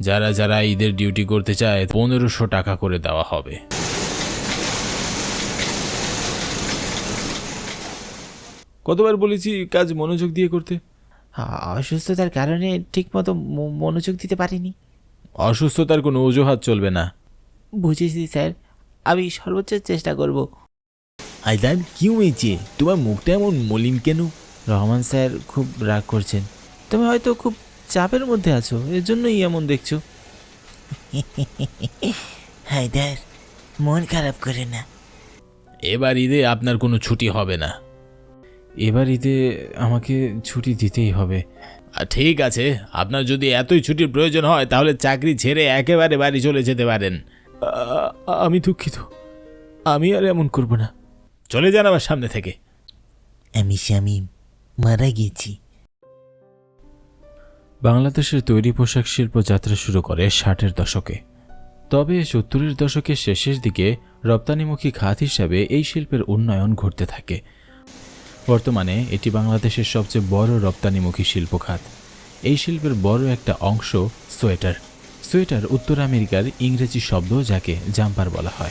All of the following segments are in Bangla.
যারা যারা ঈদের ডিউটি করতে চায় পনেরোশো টাকা করে দেওয়া হবে। কতবার বলেছি কাজ মনোযোগ দিয়ে করতে? অসুস্থতার কারণে ঠিকমতো ম- মনোযোগ দিতে পারিনি। অসুস্থতার কোনো অজুহাত চলবে না। বুঝেছি স্যার। আমি সর্বোচ্চ চেষ্টা করব। আইদান কি হয়েছে? তোমার মুখটা এমন মলিন কেন? রহমান স্যার খুব রাগ করছেন। তুমি হয়তো খুব চাপের মধ্যে আছো এর জন্যই এমন দেখছ। হায়দার মন খারাপ করে না। এবার ঈদে আপনার কোনো ছুটি হবে না। এবার ঈদে আমাকে ছুটি দিতেই হবে। আর ঠিক আছে আপনার যদি এতই ছুটির প্রয়োজন হয় তাহলে চাকরি ছেড়ে একেবারে বাড়ি চলে যেতে পারেন। আমি দুঃখিত আমি আর এমন করব না। চলে যান আমার সামনে থেকে। আমি শামীম মারা গেছি বাংলাদেশের তৈরি পোশাক শিল্প যাত্রা শুরু করে ষাটের দশকে। তবে সত্তরের দশকের শেষের দিকে রপ্তানিমুখী খাত হিসাবে এই শিল্পের উন্নয়ন ঘটতে থাকে। বর্তমানে এটি বাংলাদেশের সবচেয়ে বড় রপ্তানিমুখী শিল্প খাত। এই শিল্পের বড় একটা অংশ সোয়েটার। সোয়েটার উত্তর আমেরিকার ইংরেজি শব্দ যাকে জাম্পার বলা হয়।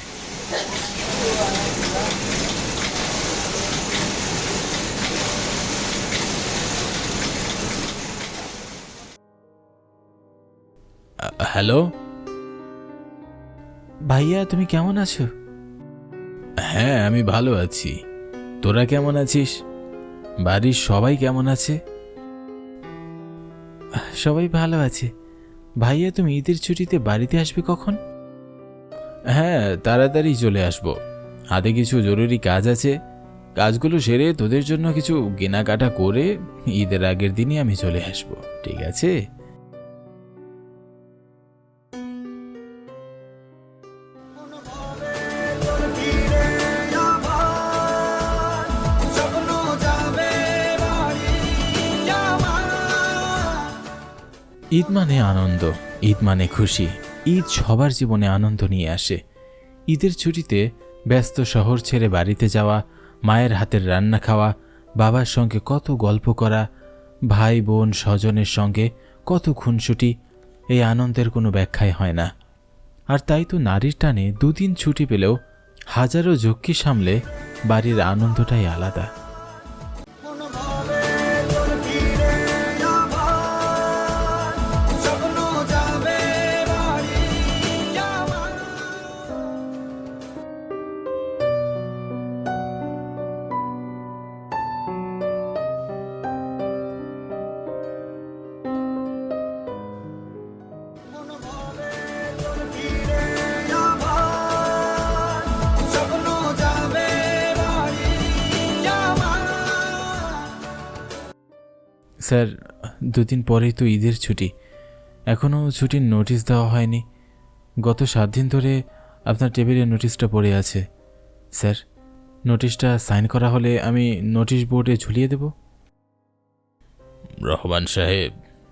হ্যালো? ভাইয়া তুমি কেমন আছো? হ্যাঁ আমি ভালো আছি। তোরা কেমন আছিস? বাড়ির সবাই কেমন আছে? সবাই ভালো আছে। ভাইয়া তুমি ঈদের ছুটিতে বাড়িতে আসবে কখন? হ্যাঁ তাড়াতাড়ি চলে আসব। হাতে কিছু জরুরি কাজ আছে। কাজগুলো সেরে তোদের জন্য কিছু কেনাকাটা করে ঈদের আগের দিনই আমি চলে আসব ঠিক আছে? ঈদ মানে আনন্দ, ঈদ মানে খুশি। ঈদ সবার জীবনে আনন্দ নিয়ে আসে। ঈদের ছুটিতে ব্যস্ত শহর ছেড়ে বাড়িতে যাওয়া, মায়ের হাতের রান্না খাওয়া, বাবার সঙ্গে কত গল্প করা, ভাই, বোন, স্বজনের সঙ্গে কত খুনসুটি, এই আনন্দের কোনো ব্যাখ্যাই হয় না। আর তাই তো নারীর টানে দুদিন ছুটি পেলেও হাজারো ঝক্কি সামলে বাড়ির আনন্দটাই আলাদা। স্যার, দুদিন পরেই তো ঈদের ছুটি। এখনও ছুটির নোটিশ দেওয়া হয়নি। গত সাত দিন ধরে আপনার টেবিলে নোটিশটা পড়ে আছে। স্যার নোটিশটা সাইন করা হলে আমি নোটিশ বোর্ডে ঝুলিয়ে দেব। রহমান সাহেব,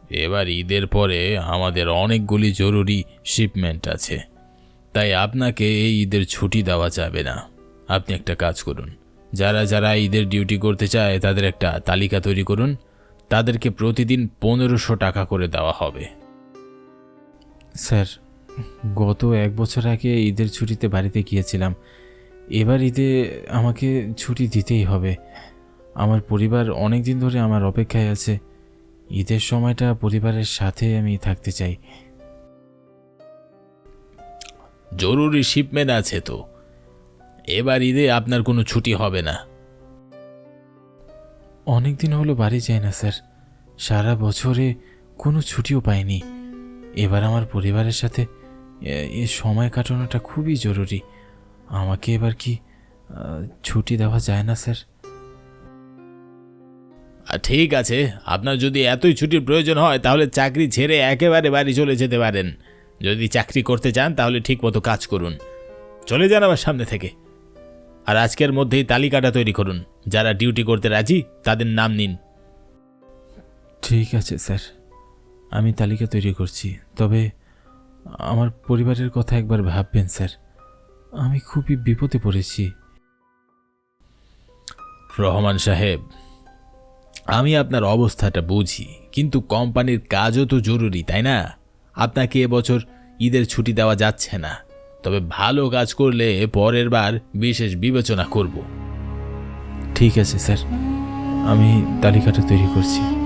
এবার ঈদের পরে আমাদের অনেকগুলি জরুরি শিপমেন্ট আছে। তাই আপনাকে এই ঈদের ছুটি দেওয়া যাবে না। আপনি একটা কাজ করুন। যারা যারা ঈদের ডিউটি করতে চায় তাদের একটা তালিকা তৈরি করুন। তাদেরকে প্রতিদিন পনেরোশো টাকা করে দেওয়া হবে। স্যার গত এক বছর আগে ঈদের ছুটিতে বাড়িতে গিয়েছিলাম। এবার ঈদে আমাকে ছুটি দিতেই হবে। আমার পরিবার অনেক দিন ধরে আমার অপেক্ষায় আছে। ঈদের সময়টা পরিবারের সাথে আমি থাকতে চাই। জরুরি শিপমেন্ট আছে তো। এবার ঈদে আপনার কোনো ছুটি হবে না। অনেক দিন হলো বাড়ি যাই না, স্যার। সারা বছরে কোনো ছুটিও পাইনি। এবার আমার পরিবারের সাথে এ- সময় কাটানোটা খুবই জরুরি। আমাকে এবার কি ছুটি দেওয়া যায় না, স্যার? ঠিক আছে। আপনার যদি এতই ছুটির প্রয়োজন হয়, তাহলে চাকরি ছেড়ে একেবারে বাড়ি চলে যেতে পারেন। যদি চাকরি করতে চান, তাহলে ঠিক মতো কাজ করুন। চলে যান আমার সামনে থেকে। আর আজকের মধ্যেই তালিকাটা তৈরি করুন। যারা ডিউটি করতে রাজি তাদের নাম নিন। ঠিক আছে স্যার। আমি তালিকা তৈরি করছি। তবে আমার পরিবারের কথা একবার ভাববেন স্যার। আমি খুবই বিপদে পড়েছি। রহমান সাহেব আমি আপনার অবস্থাটা বুঝি কিন্তু কোম্পানির কাজও তো জরুরি তাই না? আপনাকে এবছর ঈদের ছুটি দেওয়া যাচ্ছে না। তবে ভালো কাজ করলে পরের বার বিশেষ বিবেচনা করব। ঠিক আছে, স্যার। আমি তালিকাটা তৈরি করছি।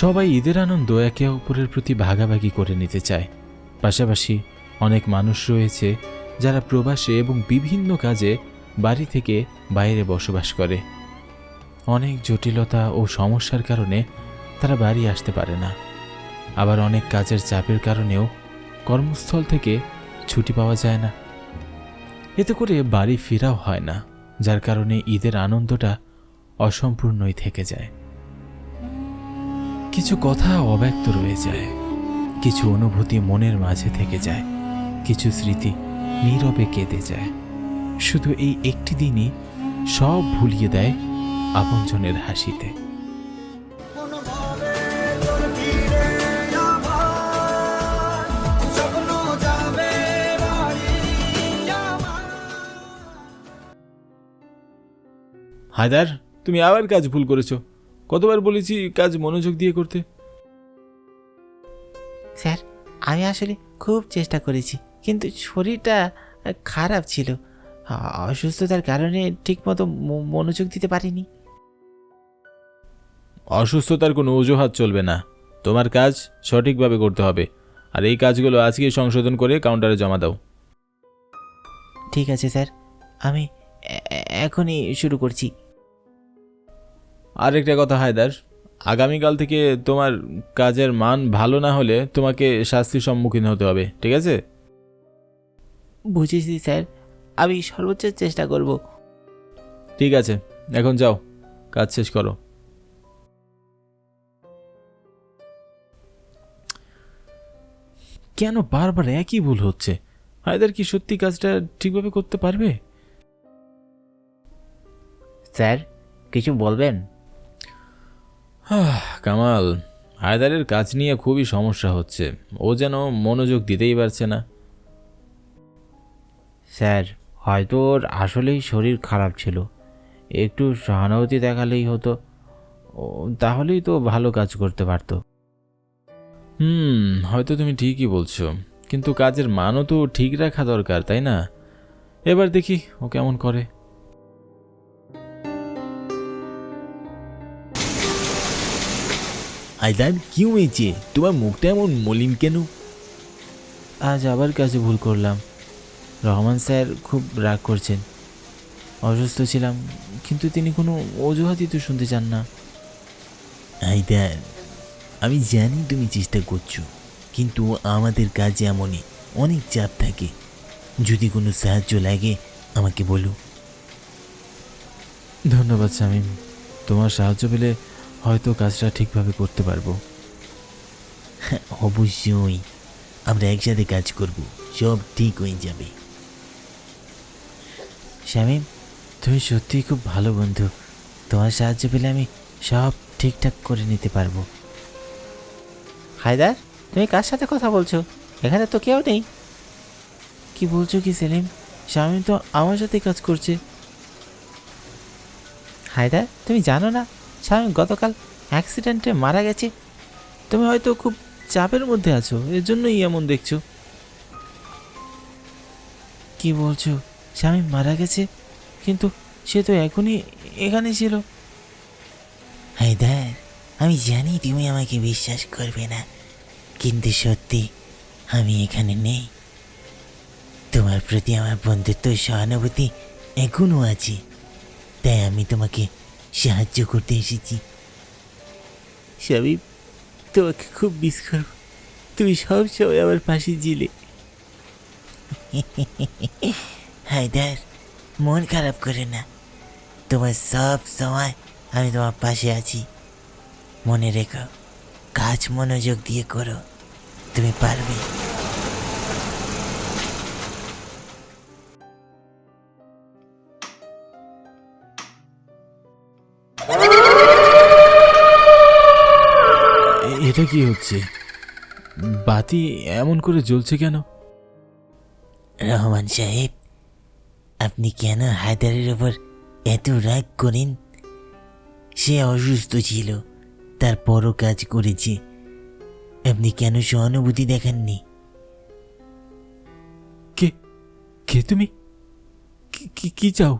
সবাই ঈদের আনন্দ একে অপরের প্রতি ভাগাভাগি করে নিতে চায়। পাশাপাশি অনেক মানুষ রয়েছে যারা প্রবাসে এবং বিভিন্ন কাজে বাড়ি থেকে বাইরে বসবাস করে। অনেক জটিলতা ও সমস্যার কারণে তারা বাড়ি আসতে পারে না। আবার অনেক কাজের চাপের কারণেও কর্মস্থল থেকে ছুটি পাওয়া যায় না। এতে করে বাড়ি ফেরাও হয় না, যার কারণে ঈদের আনন্দটা অসম্পূর্ণই থেকে যায়। কিছু কথা অব্যক্ত রয়ে যায়। কিছু অনুভূতি মনের মাঝে থেকে যায়। কিছু স্মৃতি নীরবে কেঁদে যায়। শুধু এই একটি দিনই সব ভুলিয়ে দেয় আপনজনের হাসিতে। হায়দার, তুমি আবার কাজ ভুল করেছ। কতবার বলেছি কাজ মনোযোগ দিয়ে করতে? স্যার আমি আসলে খুব চেষ্টা করেছি কিন্তু শরীরটা খারাপ ছিল। অসুস্থতার কারণে ঠিকমতো মনোযোগ দিতে পারিনি। অসুস্থতার কোনো অজুহাত চলবে না। তোমার কাজ সঠিকভাবে করতে হবে। আর এই কাজগুলো আজকে সংশোধন করে কাউন্টারে জমা দাও। ঠিক আছে স্যার। আমি এখনই শুরু করছি। আরেকটা কথা হায়দার। আগামীকাল থেকে তোমার কাজের মান ভালো না হলে তোমাকে শাস্তির সম্মুখীন হতে হবে ঠিক আছে? বুঝেছি স্যার। আমি সর্বোচ্চ চেষ্টা করব। ঠিক আছে এখন যাও কাজ শেষ করো। কেন বারবার একই ভুল হচ্ছে? হায়দার কি সত্যি কাজটা ঠিকভাবে করতে পারবে? স্যার কিছু বলবেন? কামাল হায়দারের কাজ নিয়ে খুবই সমস্যা হচ্ছে। ও যেন মনোযোগ দিতেই পারছে না। স্যার হয়তো ওর আসলেই শরীর খারাপ ছিল। একটু সহানুভূতি দেখালেই হতো। ও তাহলেই তো ভালো কাজ করতে পারতো। হুম হয়তো তুমি ঠিকই বলছো। কিন্তু কাজের মানও তো ঠিক রাখা দরকার তাই না? এবার দেখি ও কেমন করে। আইদার কি হয়েছে? তোমার মুখটা এমন মলিন কেন? আজ আবার কাজে ভুল করলাম। রহমান স্যার খুব রাগ করছেন। অসুস্থ ছিলাম কিন্তু তিনি কোনো অজুহাতই তো শুনতে চান না। আইদার আমি জানি তুমি চেষ্টা করছ কিন্তু আমাদের কাজ এমনই অনেক চাপ থাকে। যদি কোনো সাহায্য লাগে আমাকে বলো। ধন্যবাদ স্বামী। তোমার সাহায্য পেলে হয়তো কাজটা ঠিকভাবে করতে পারব। অবশ্যই। আমরা একসাথে কাজ করব সব ঠিক হয়ে যাবে। স্বামী তুমি সত্যিই খুব ভালো বন্ধু। তোমার সাহায্য পেলে আমি সব ঠিকঠাক করে নিতে পারব। হায়দার তুমি কার সাথে কথা বলছো? এখানে তো কেউ নেই। কি বলছো কি সেলিম? স্বামী তো আমার সাথে কাজ করছে। হায়দার তুমি জানো না শামীম গতকাল অ্যাক্সিডেন্টে মারা গেছে। তুমি হয়তো খুব চাপের মধ্যে আছো এর জন্যই এমন দেখছ। কি বলছো? স্বামী মারা গেছে? কিন্তু সে তো এখনই এখানে ছিল। হায়দার, আমি জানি তুমি আমাকে বিশ্বাস করবে না, কিন্তু সত্যি আমি এখানে নেই। তোমার প্রতি আমার বন্ধুত্ব, সহানুভূতি এখনও আছে, তাই আমি তোমাকে সাহায্য করতে এসেছি। শামীম তোমাকে খুব মিস করব তুমি সব সময় আমার পাশে ছিলে। হায়দার, মন খারাপ করে না। তোমার সব সময় আমি তোমার পাশে আছি। মনে রেখো, কাজ মনোযোগ দিয়ে করো। তুমি পারবে। এটা কি হচ্ছে? বাতি এমন করে জ্বলছে কেন? রহমান সাহেব আপনি কেন হায়দারের ওপর এত রাগ করেন? সে অসুস্থ ছিল তারপরও কাজ করেছে। আপনি কেন সহানুভূতি দেখাননি? কে কে তুমি? কি- কি চাও?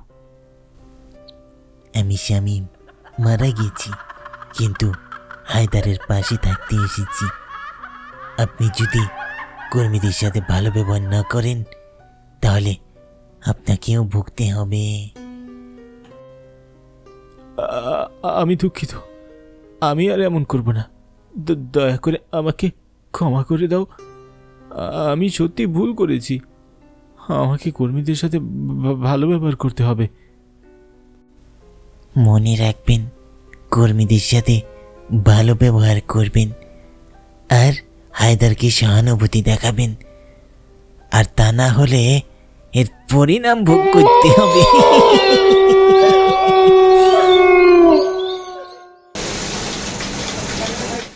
আমি শামীম মারা গেছি কিন্তু হায়দারের পাশে থাকতে এসেছি। আপনি যদি কর্মীদের সাথে ভালো ব্যবহার না করেন তাহলে আপনাকেও ভুগতে হবে। আমি দুঃখিত। আমি আর এমন করব না। দয়া করে আমাকে ক্ষমা করে দাও। আমি সত্যি ভুল করেছি। আমাকে কর্মীদের সাথে ভালো ব্যবহার করতে হবে। মনে রাখবেন কর্মীদের সাথে ভালো ব্যবহার করবেন। আর হায়দারকে সহানুভূতি দেখাবেন। আর তা না হলে এর পরিণাম ভোগ করতে হবে।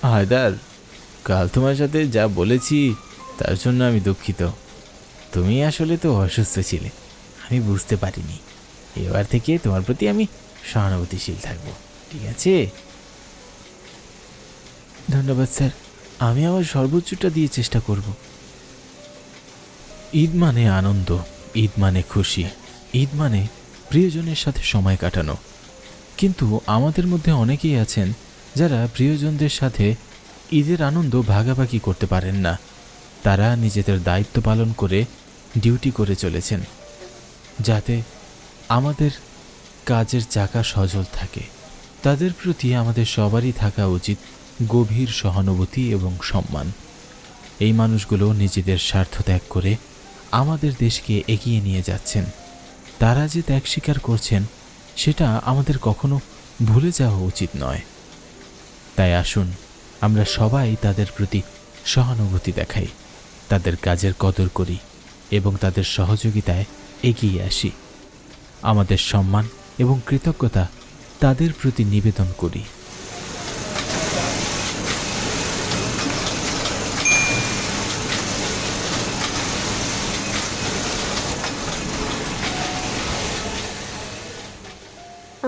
হায়দার, কাল তোমার সাথে যা বলেছি, তার জন্য আমি দুঃখিত। তুমি আসলে তো অসুস্থ ছিলে, আমি বুঝতে পারিনি। এবার থেকে তোমার প্রতি আমি সহানুভূতিশীল থাকব, ঠিক আছে? ধন্যবাদ, স্যার। আমি আমার সর্বোচ্চটা দিয়ে চেষ্টা করব। ঈদ মানে আনন্দ, ঈদ মানে খুশি, ঈদ মানে প্রিয়জনের সাথে সময় কাটানো। কিন্তু আমাদের মধ্যে অনেকেই আছেন যারা প্রিয়জনদের সাথে ঈদের আনন্দ ভাগাভাগি করতে পারেন না। তারা নিজেদের দায়িত্ব পালন করে ডিউটি করে চলেছেন, যাতে আমাদের কাজের চাকা সজল থাকে। তাদের প্রতি আমাদের সবারই থাকা উচিত গভীর সহানুভূতি এবং সম্মান। এই মানুষগুলো নিজেদের স্বার্থ ত্যাগ করে আমাদের দেশকে এগিয়ে নিয়ে যাচ্ছেন। তারা যে ত্যাগ স্বীকার করছেন, সেটা আমাদের কখনো ভুলে যাওয়া উচিত নয়। তাই আসুন, আমরা সবাই তাদের প্রতি সহানুভূতি দেখাই, তাদের কাজের কদর করি এবং তাদের সহযোগিতায় এগিয়ে আসি। আমাদের সম্মান এবং কৃতজ্ঞতা তাদের প্রতি নিবেদন করি।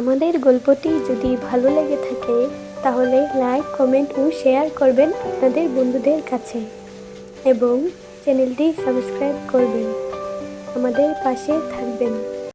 আমাদের গল্পটি যদি ভালো লেগে থাকে, তাহলে লাইক, কমেন্ট ও শেয়ার করবেন আপনাদের বন্ধুদের কাছে এবং চ্যানেলটি সাবস্ক্রাইব করবেন। আমাদের পাশে থাকবেন।